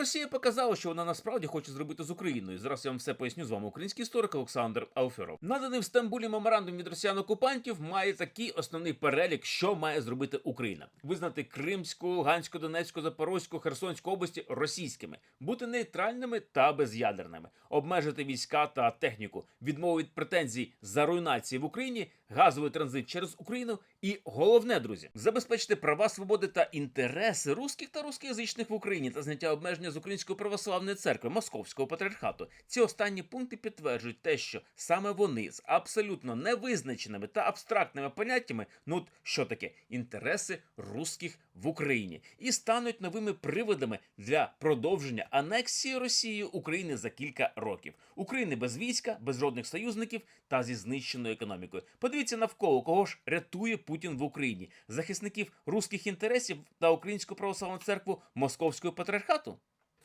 Росія показала, що вона насправді хоче зробити з Україною. Зараз я вам все поясню з вами. Український історик Олександр Алферов. Наданий в Стамбулі меморандум від росіян окупантів має такий основний перелік, що має зробити Україна: визнати Кримську, Луганську, Донецьку, Запорозьку, Херсонську області російськими, бути нейтральними та без'ядерними, обмежити війська та техніку, відмову від претензій за руйнації в Україні, газовий транзит через Україну і головне, друзі, забезпечити права, свободи та інтереси русських та рускоязичних в Україні та зняття обмеження з Української православної церкви Московського патріархату. Ці останні пункти підтверджують те, що саме вони з абсолютно невизначеними та абстрактними поняттями, ну от що таке інтереси русських в Україні, і стануть новими приводами для продовження анексії Росією України за кілька років. України без війська, без жодних союзників та зі знищеною економікою. Подивіться навколо кого ж рятує Путін в Україні захисників руських інтересів та Українську православну церкву Московського патріархату.